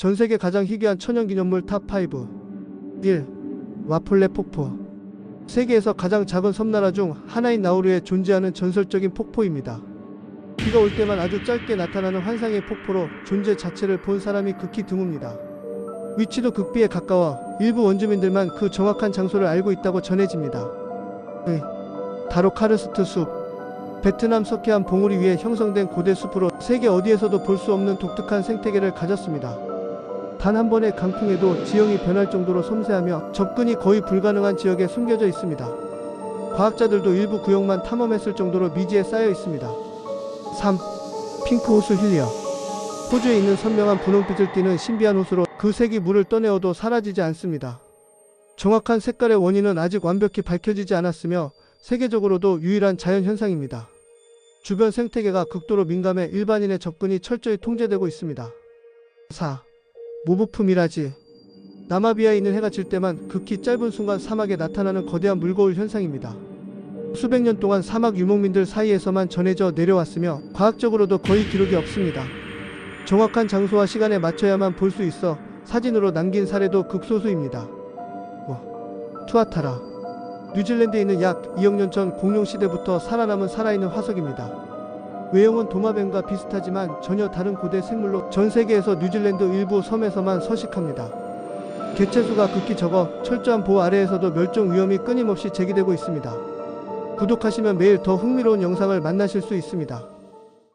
전 세계 가장 희귀한 천연기념물 탑5 1. 와폴레 폭포 세계에서 가장 작은 섬나라 중 하나인 나우루에 존재하는 전설적인 폭포입니다. 비가 올 때만 아주 짧게 나타나는 환상의 폭포로 존재 자체를 본 사람이 극히 드뭅니다. 위치도 극비에 가까워 일부 원주민들만 그 정확한 장소를 알고 있다고 전해집니다. 의, 다로카르스트 숲 베트남 서해안 봉우리 위에 형성된 고대 숲으로 세계 어디에서도 볼 수 없는 독특한 생태계를 가졌습니다. 단 한 번의 강풍에도 지형이 변할 정도로 섬세하며 접근이 거의 불가능한 지역에 숨겨져 있습니다. 과학자들도 일부 구역만 탐험했을 정도로 미지에 쌓여 있습니다. 3. 핑크 호수 힐리어 호주에 있는 선명한 분홍빛을 띠는 신비한 호수로 그 색이 물을 떠내어도 사라지지 않습니다. 정확한 색깔의 원인은 아직 완벽히 밝혀지지 않았으며 세계적으로도 유일한 자연 현상입니다. 주변 생태계가 극도로 민감해 일반인의 접근이 철저히 통제되고 있습니다. 4. 모부프 미라지 나마비아에 있는 해가 질 때만 극히 짧은 순간 사막에 나타나는 거대한 물거울 현상입니다. 수백 년 동안 사막 유목민들 사이에서만 전해져 내려왔으며 과학적으로도 거의 기록이 없습니다. 정확한 장소와 시간에 맞춰야만 볼 수 있어 사진으로 남긴 사례도 극소수입니다. 뭐, 투아타라 뉴질랜드에 있는 약 2억 년 전 공룡 시대부터 살아남은 살아있는 화석입니다. 외형은 도마뱀과 비슷하지만 전혀 다른 고대 생물로 전 세계에서 뉴질랜드 일부 섬에서만 서식합니다. 개체수가 극히 적어 철저한 보호 아래에서도 멸종 위험이 끊임없이 제기되고 있습니다. 구독하시면 매일 더 흥미로운 영상을 만나실 수 있습니다.